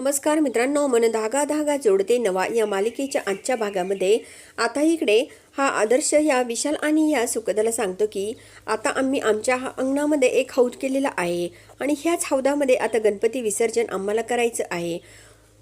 नमस्कार मित्रांनो मन धागा धागा जोडते नवा या मालिकेच्या आजच्या भागामध्ये. आता इकडे हा आदर्श या विशाल आणि या सुखदाला सांगतो की आता आम्ही आमच्या हा अंगणामध्ये एक हौद केलेला आहे आणि ह्याच हौदामध्ये आता गणपती विसर्जन आम्हाला करायचं आहे.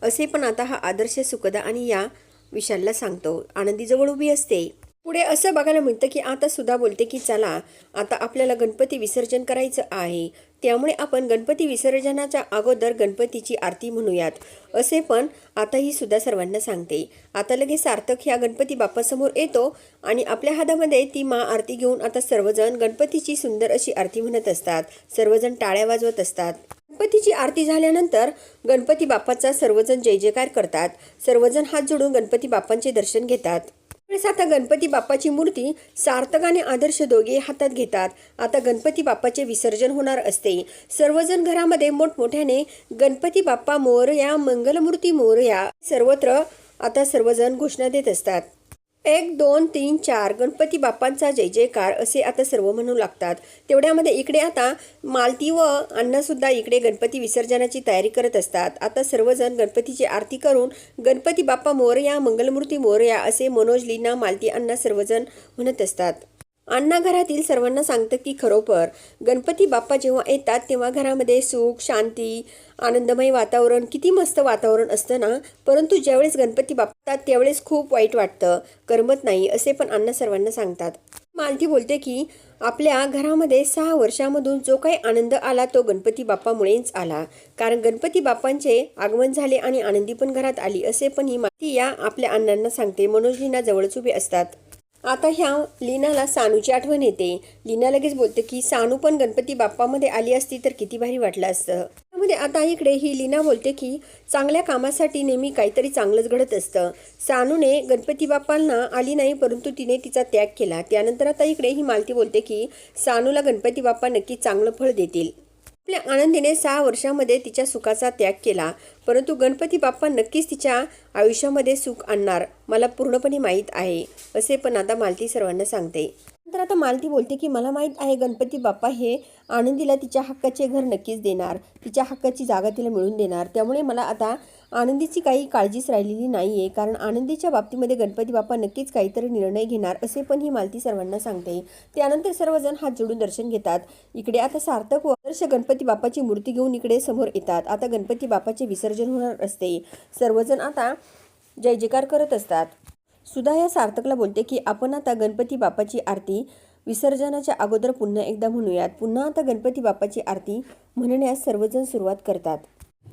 असे पण आता हा आदर्श सुखदा आणि या विशालला सांगतो. आनंदीजवळ उभी असते. पुढे असं बघायला मिळतं की आता सुद्धा बोलते की चला आता आपल्याला गणपती विसर्जन करायचं आहे. त्यामुळे आपण गणपती विसर्जनाच्या अगोदर गणपतीची आरती म्हणूयात. असे पण आता ही सुद्धा सर्वांना सांगते. आता लगेच सार्थक ह्या गणपती बाप्पासमोर येतो आणि आपल्या हातामध्ये ती मा आरती घेऊन आता सर्वजण गणपतीची सुंदर अशी आरती म्हणत असतात. सर्वजण टाळ्या वाजवत असतात. गणपतीची आरती झाल्यानंतर गणपती बाप्पाचा सर्वजण जय जयकार करतात. सर्वजण हात जोडून गणपती बाप्पांचे दर्शन घेतात. त्यावेळेस आता गणपती बाप्पाची मूर्ती सार्थक आणि आदर्श दोघे हातात घेतात. आता गणपती बाप्पाचे विसर्जन होणार असते. सर्वजण घरामध्ये मोठमोठ्याने गणपती बाप्पा मोरया मंगलमूर्ती मोरया सर्वत्र आता सर्वजण घोषणा देत असतात. एक दोन तीन चार गणपती बाप्पांचा जय जयकार असे आता सर्व म्हणू लागतात. तेवढ्यामध्ये इकडे आता मालती व अण्णासुद्धा इकडे गणपती विसर्जनाची तयारी करत असतात. आता सर्वजण गणपतीची आरती करून गणपती बाप्पा मोरया मंगलमूर्ती मोरया असे मनोज लीना मालती अण्णा सर्वजण म्हणत असतात. अण्णा घरातील सर्वांना सांगतं की खरोखर गणपती बाप्पा जेव्हा येतात तेव्हा घरामध्ये सुख शांती आनंदमय वातावरण किती मस्त वातावरण असतं ना? परंतु ज्यावेळेस गणपती बाप्पा त्यावेळेस खूप वाईट वाटतं. करमत नाही असे पण अण्णा सर्वांना सांगतात. मालती बोलते की आपल्या घरामध्ये सहा वर्षामधून जो काही आनंद आला तो गणपती बाप्पामुळेच आला. कारण गणपती बाप्पांचे आगमन झाले आणि आनंदी पण घरात आली असे पण ही माहिती या आपल्या अण्णांना सांगते. मनोजलीना जवळच उभे असतात. आता ह्या लीनाला सानूची आठवण येते. लीना लगेच बोलते की सानू पण गणपती बाप्पामध्ये आली असती तर किती भारी वाटलं असतं. त्यामध्ये आता इकडे ही लीना बोलते की चांगल्या कामासाठी नेहमी काहीतरी चांगलंच घडत असतं. सानूने गणपती बाप्पांना आली नाही परंतु तिने तिचा त्याग केला. त्यानंतर आता इकडे ही मालती बोलते की सानूला गणपती बाप्पा नक्की चांगलं फळ देतील. आपल्या आनंदीने सहा वर्षामध्ये तिच्या सुखाचा त्याग केला. परंतु गणपती बाप्पा नक्कीच तिच्या आयुष्यामध्ये सुख आणणार मला पूर्णपणे माहीत आहे असे पण आता मालती सर्वांना सांगते. नंतर आता मालती बोलते की मला माहीत आहे गणपती बाप्पा हे आनंदीला तिच्या हक्काचे घर नक्कीच देणार. तिच्या हक्काची जागा तिला मिळून देणार. त्यामुळे मला आता आनंदीची काही काळजीच राहिलेली नाही आहे कारण आनंदीच्या बाबतीमध्ये गणपती बाप्पा नक्कीच काहीतरी निर्णय घेणार असे पण ही मालती सर्वांना सांगते. त्यानंतर सर्वजण हात जोडून दर्शन घेतात. इकडे आता सार्थक व आदर्श गणपती बाप्पाची मूर्ती घेऊन इकडे समोर येतात. आता गणपती बाप्पाचे विसर्जन होणार असते. सर्वजण आता जय जयकार करत असतात. सुधा या सार्थकला बोलते की आपण आता गणपती बाप्पाची आरती विसर्जनाच्या अगोदर पुन्हा एकदा म्हणूयात. पुन्हा आता गणपती बाप्पाची आरती म्हणण्यास सर्वजण सुरुवात करतात.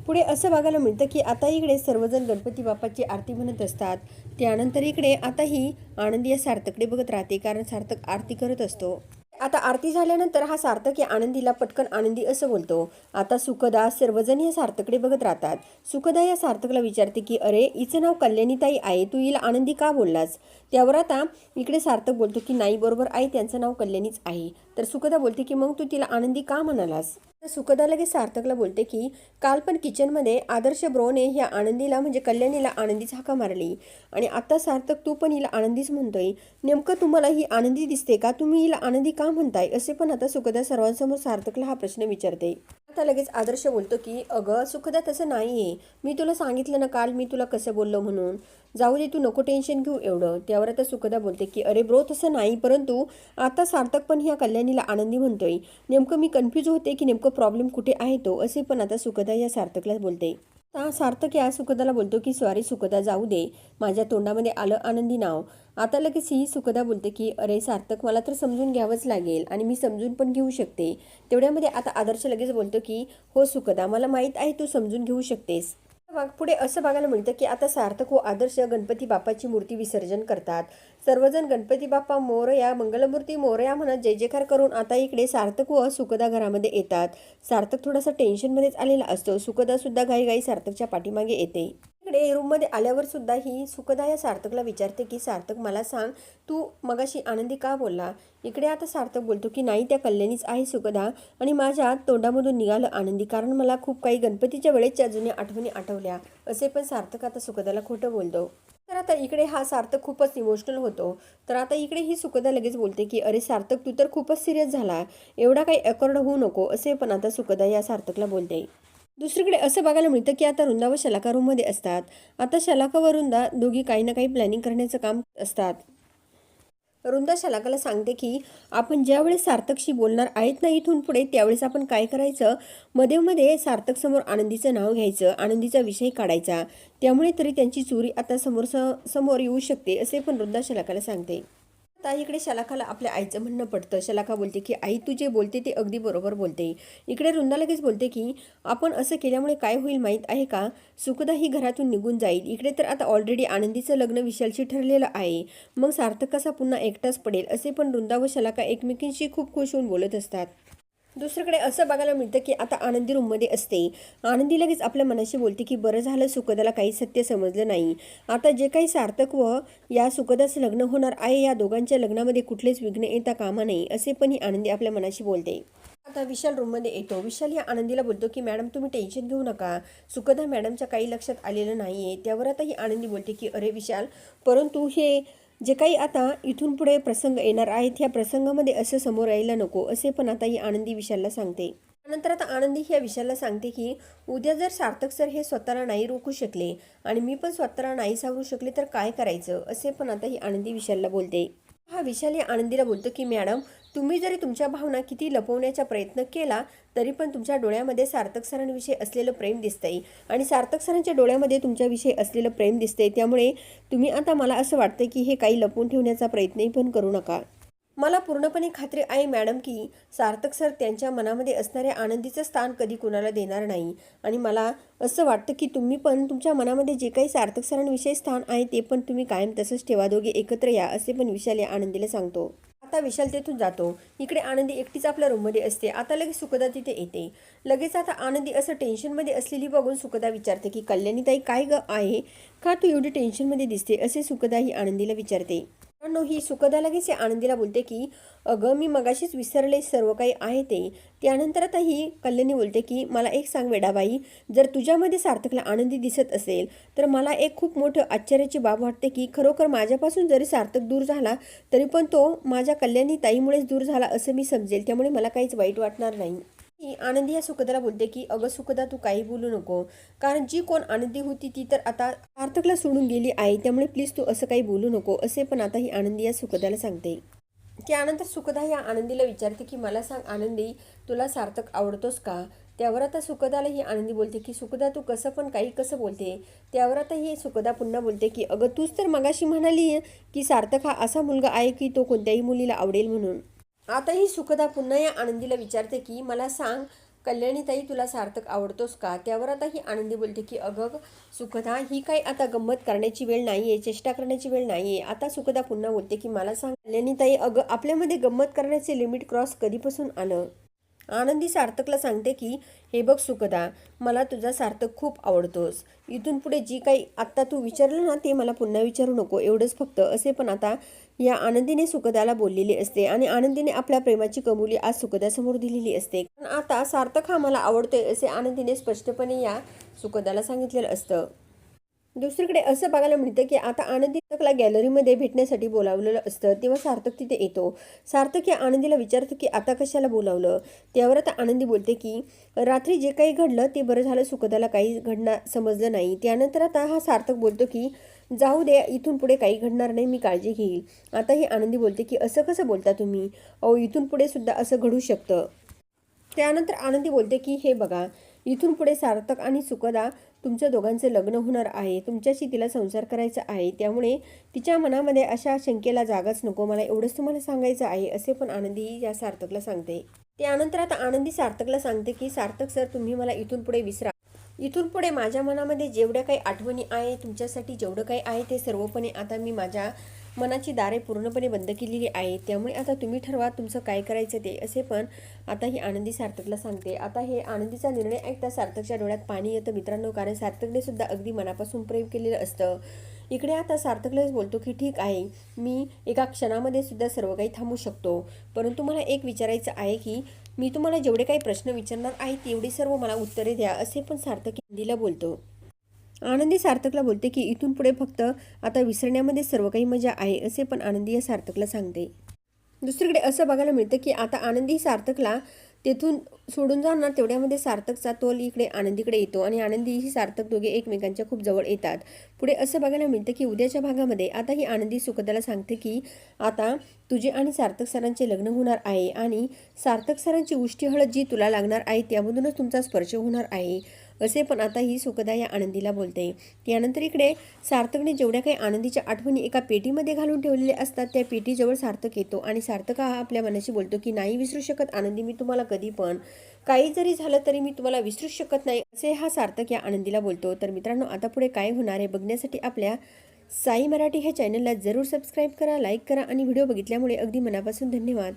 पुढे असं बघायला मिळतं की आता इकडे सर्वजण गणपती बाप्पाची आरती म्हणत असतात. त्यानंतर इकडे आताही आनंदी या सार्थकडे बघत राहते कारण सार्थक आरती करत असतो. आता आरती झाल्यानंतर हा सार्थक या आनंदीला पटकन आनंदी असं बोलतो. आता सुखदा सर्वजण या सार्थकडे बघत राहतात. सुखदा या सार्थकला विचारते की अरे हिचं नाव कल्याणीताई आहे तू हिला आनंदी का बोललास? त्यावर आता इकडे सार्थक बोलतो की नाही बरोबर आई त्यांचं नाव कल्याणीच आहे. तर सुखदा बोलते की मग तू तिला आनंदी का म्हणालास? तर सुखदा लगेच सार्थकला बोलते की काल पण किचनमध्ये आदर्श ब्रोने ह्या आनंदीला म्हणजे कल्याणीला आनंदीच हाका मारली. आणि आता सार्थक तू पण हिला आनंदीच म्हणतोय. नेमकं तुम्हाला ही आनंदी दिसते का? तुम्ही हिला आनंदी का म्हणताय? असे पण आता सुखदा सर्वांसमोर सार्थकला हा प्रश्न विचारते. आता लगेच आदर्श बोलतो की अगं सुखदा तसं नाही आहे मी तुला सांगितलं ना काल मी तुला कसं बोललो म्हणून. जाऊ दे तू नको टेन्शन घेऊ एवढं. त्यावर आता सुखदा बोलते की अरे ब्रो तसं नाही परंतु आता सार्थक पण ह्या कल्याणीला आनंदी म्हणतोय. नेमकं मी कन्फ्यूज होते की नेमकं प्रॉब्लेम कुठे आहे तो? असे पण आता सुखदा या सार्थकला बोलते. आता सार्थक या सुखदाला बोलतो की सॉरी सुखदा जाऊ दे माझ्या तोंडामध्ये आलं आनंदी नाव. आता लगेच ही सुखदा बोलते की अरे सार्थक मला तर समजून घ्यावंच लागेल आणि मी समजून पण घेऊ शकते. तेवढ्यामध्ये आता आदर्श लगेच बोलतो की हो सुखदा मला माहीत आहे तू समजून घेऊ शकतेस. बघ, पुढे असं बघायला मिळतं की आता सार्थक व आदर्श गणपती बाप्पाची मूर्ती विसर्जन करतात. सर्वजण गणपती बाप्पा मोरया मंगलमूर्ती मोरया म्हणत जय जयकार करून आता इकडे सार्थक व सुखदा घरामध्ये येतात. सार्थक थोडासा टेन्शनमध्येच आलेला असतो. सुखदा सुद्धा घाई सार्थकच्या पाठीमागे येते. इकडे रूममध्ये आल्यावर सुद्धा ही सुखदा या सार्थकला विचारते की सार्थक मला सांग तू मगाशी आनंदी का बोलला? इकडे आता सार्थक बोलतो की नाही त्या कल्याणीच आहे सुखदा आणि माझ्या तोंडामधून निघालं आनंदी कारण मला खूप काही गणपतीच्या वेळेच्या जुन्या आठवणी आठवल्या. असे पण सार्थक आता सुखदाला खोटं बोलतो. तर आता इकडे हा सार्थक खूपच इमोशनल होतो. तर आता इकडे ही सुखदा लगेच बोलते की अरे सार्थक तू तर खूपच सिरियस झाला. एवढा काही अकॉर्ड होऊ नको असे पण आता सुखदा या सार्थकला बोलते. दुसरीकडे असं बघायला मिळतं की आता रुंदा व शलाका रूममध्ये असतात. आता शलाका व रुंदा दोघी काही ना काही प्लॅनिंग करण्याचं काम असतात. रुंदा शलाकाला सांगते की आपण ज्यावेळेस सार्थकशी बोलणार आहेत ना इथून पुढे त्यावेळेस आपण काय करायचं? मध्ये मध्ये सार्थक समोर आनंदीचं नाव घ्यायचं आनंदीचा विषय काढायचा. त्यामुळे तरी त्यांची चोरी आता समोर समोर येऊ शकते असे पण रुंदा शलाकाला सांगते. आता इकडे शलाखाला आपल्या आईचं म्हणणं पडतं. शलाखा बोलते की आई तू जे बोलते ते अगदी बरोबर बोलते. इकडे रुंदा लगेच बोलते की आपण असं केल्यामुळे काय होईल माहीत आहे का? सुखदा ही घरातून निघून जाईल. इकडे तर आता ऑलरेडी आनंदीचं लग्न विशालशी ठरलेलं आहे. मग सार्थक कसा पुन्हा एकटाच पडेल? असे पण रुंदा व शलाखा एकमेकींशी खूप खुश होऊन बोलत असतात. दुसरीकडे असं बघायला मिळतं की आता आनंदी रूममध्ये असते. आनंदी लगेच आपल्या मनाशी बोलते की बरं झालं सुखदाला काही सत्य समजलं नाही. आता जे काही सार्थक व या सुखदाचं लग्न होणार आहे या दोघांच्या लग्नामध्ये कुठलेच विघ्न येता कामा नाही असे पण ही आनंदी आपल्या मनाशी बोलते. आता विशाल रूममध्ये येतो. विशाल या आनंदीला बोलतो की मॅडम तुम्ही टेन्शन घेऊ नका. सुखदा मॅडमच्या काही लक्षात आलेलं नाही आहे त्यावर आता ही आनंदी बोलते की अरे विशाल परंतु हे जे काही आता इथून पुढे प्रसंग येणार आहेत ह्या प्रसंगामध्ये असं समोर यायला नको असे पण आता ही आनंदी विशालला सांगते. नंतर आता आनंदी ह्या विशालला सांगते की उद्या जर सार्थक सर हे स्वतःला नाही रोखू शकले आणि मी पण स्वतःला नाही सावरू शकले तर काय करायचं? असे पण आता ही आनंदी विशालला बोलते. हा विशाल या आनंदीला बोलतो की मॅडम तुम्ही जरी तुमच्या भावना किती लपवण्याचा प्रयत्न केला तरी पण तुमच्या डोळ्यामध्ये सार्थक सरांविषयी असलेलं प्रेम दिसतंय. आणि सार्थक सरांच्या डोळ्यामध्ये तुमच्याविषयी असलेलं प्रेम दिसतंय. त्यामुळे तुम्ही आता मला असं वाटतं की हे काही लपवून ठेवण्याचा प्रयत्नही पण करू नका. मला पूर्णपणे खात्री आहे मॅडम की सार्थक सर त्यांच्या मनामध्ये असणाऱ्या आनंदीचं स्थान कधी कुणाला देणार नाही. आणि मला असं वाटतं की तुम्ही पण तुमच्या मनामध्ये जे काही सार्थक सरांविषयी स्थान आहे ते पण तुम्ही कायम तसंच ठेवा. दोघे एकत्र या असे पण विशाल या आनंदीला सांगतो. आता विशाल तेथून जातो. इकडे आनंदी एकटीच आपल्या रूममध्ये असते. आता लगेच सुखदा तिथे येते. लगेच आता आनंदी असं टेन्शनमध्ये असलेली बघून सुखदा विचारते की कल्याणीताई काय ग आहे? का तू एवढी टेन्शनमध्ये दिसते? असे सुखदा ही आनंदीला विचारते. मित्रांनो ही सुखदा लगेच आनंदीला बोलते की अगं मी मगाशीच विसरले सर्व काही आहे ते. त्यानंतर आता ही कल्याणी बोलते की मला एक सांग वेडाबाई जर तुझ्यामध्ये सार्थकला आनंदी दिसत असेल तर मला एक खूप मोठं आश्चर्याची बाब वाटते की खरोखर माझ्यापासून जरी सार्थक दूर झाला तरी पण तो माझ्या कल्याणी ताईमुळेच दूर झाला असं मी समजेल. त्यामुळे मला काहीच वाईट वाटणार नाही. आनंदी या सुखदाला बोलते की अगं सुखदा तू काही बोलू नको. कारण जी कोण आनंदी होती ती तर आता सार्थकला सोडून गेली आहे. त्यामुळे प्लीज तू असं काही बोलू नको. असे पण आता ही आनंदी या सुखदाला सांगते. त्यानंतर सुखदा या आनंदीला विचारते की मला सांग आनंदी तुला सार्थक आवडतोस का? त्यावर आता सुखदाला ही आनंदी बोलते की सुखदा तू कसं पण काही कसं बोलते. त्यावर आता ही सुखदा पुन्हा बोलते की अगं तूच तर मगाशी म्हणाली की सार्थक हा असा मुलगा आहे की तो कोणत्याही मुलीला आवडेल म्हणून. आता ही सुखदा पुन्हा या आनंदीला विचारते की मला सांग कल्याणीताई तुला सार्थक आवडतोस का? त्यावर आता ही आनंदी बोलते की अगं सुखदा ही काय आता गंमत करण्याची वेळ नाही आहे चेष्टा करण्याची वेळ नाही आहे आता सुखदा पुन्हा बोलते की मला सांग कल्याणीताई अगं आपल्यामध्ये गंमत करण्याचे लिमिट क्रॉस कधीपासून आलं? आनंदी सार्थकला सांगते की हे बघ सुखदा मला तुझा सार्थक खूप आवडतोस. इथून पुढे जी काही आत्ता तू विचारलं ना ते मला पुन्हा विचारू नको. एवढंच फक्त असे पण आता या आनंदीने सुखदाला बोललेली असते आणि आनंदीने आपल्या प्रेमाची कबुली आज सुखदासमोर दिलेली असते. पण आता सार्थक हा मला आवडतोय असे आनंदीने स्पष्टपणे या सुखदाला सांगितलेलं असतं. दुसरीकडे असं बघायला मिळतं की आता आनंदी गॅलरीमध्ये भेटण्यासाठी बोलावलेलं असतं तेव्हा सार्थक तिथे येतो. सार्थक या आनंदीला विचारतो की आता कशाला बोलावलं? त्यावर आता आनंदी बोलते की रात्री जे काही घडलं ते बरं झालं सुखदाला काही घडणार समजलं नाही. त्यानंतर आता हा सार्थक बोलतो की जाऊ दे इथून पुढे काही घडणार नाही मी काळजी घेईल. आता ही आनंदी बोलते की असं कसं बोलता तुम्ही? अहो इथून पुढे सुद्धा असं घडू शकतं. त्यानंतर आनंदी बोलते की हे बघा इथून पुढे सार्थक आणि सुखदा तुमच्या दोघांचे लग्न होणार आहे तुमच्याशी तिला संसार करायचा आहे त्यामुळे तिच्या मनामध्ये अशा शंकेला जागाच नको. मला एवढंच तुम्हाला सांगायचं आहे असे पण आनंदी या सार्थकला सांगते. त्यानंतर आता आनंदी सार्थकला सांगते की सार्थक सर तुम्ही मला इथून पुढे विसरा. इथून पुढे माझ्या मनामध्ये जेवढ्या काही आठवणी आहे तुमच्यासाठी जेवढं काही आहे ते सर्वपणे आता मी माझ्या मनाची दारे पूर्णपणे बंद केलेली आहे त्यामुळे आता तुम्ही ठरवा तुमचं काय करायचं ते असे पण आता ही आनंदी सार्थकला सांगते. आता हे आनंदीचा निर्णय ऐकता सार्थकच्या डोळ्यात पाणी येतं मित्रांनो कारण सार्थकने सुद्धा अगदी मनापासून प्रेम केलेलं असतं. इकडे आता सार्थकलाच बोलतो की ठीक आहे मी एका क्षणामध्ये सुद्धा सर्व काही थांबू शकतो. परंतु मला एक विचारायचं आहे की मी तुम्हाला जेवढे काही प्रश्न विचारणार आहे तेवढी सर्व मला उत्तरे द्या असे पण सार्थक हिंदीला बोलतो. आनंदी सार्थकला बोलते की इथून पुढे फक्त आता विसरण्यामध्ये सर्व काही मजा आहे असे पण आनंदी या सार्थकला सांगते. दुसरीकडे असं बघायला मिळतं की आता आनंदी सार्थकला तेथून सोडून जाणार तेवढ्यामध्ये सार्थकचा तोल इकडे आनंदीकडे येतो आणि आनंदी ही सार्थक दोघे एकमेकांच्या खूप जवळ येतात. पुढे असं बघायला मिळतं की उद्याच्या भागामध्ये आता ही आनंदी सुखदाला सांगते की आता तुझे आणि सार्थक सरांचे लग्न होणार आहे आणि सार्थक सरांची उष्टी हळद जी तुला लागणार आहे त्यामधूनच तुमचा स्पर्श होणार आहे. असे पण आता ही सुखदा या आनंदीला बोलते. त्यानंतर इकडे सार्थकने जेवढ्या काही आनंदीच्या आठवणी एका पेटीमध्ये घालून ठेवलेल्या असतात त्या पेटीजवळ सार्थक येतो आणि सार्थक हा आपल्या मनाशी बोलतो की नाही विसरू शकत आनंदी मी तुम्हाला कधी पण. काही जरी झालं तरी मी तुम्हाला विसरू शकत नाही. असे हा सार्थक या आनंदीला बोलतो. तर मित्रांनो आता पुढे काय होणार आहे बघण्यासाठी आपल्या साई मराठी ह्या चॅनलला जरूर सबस्क्राईब करा लाईक करा आणि व्हिडिओ बघितल्यामुळे अगदी मनापासून धन्यवाद.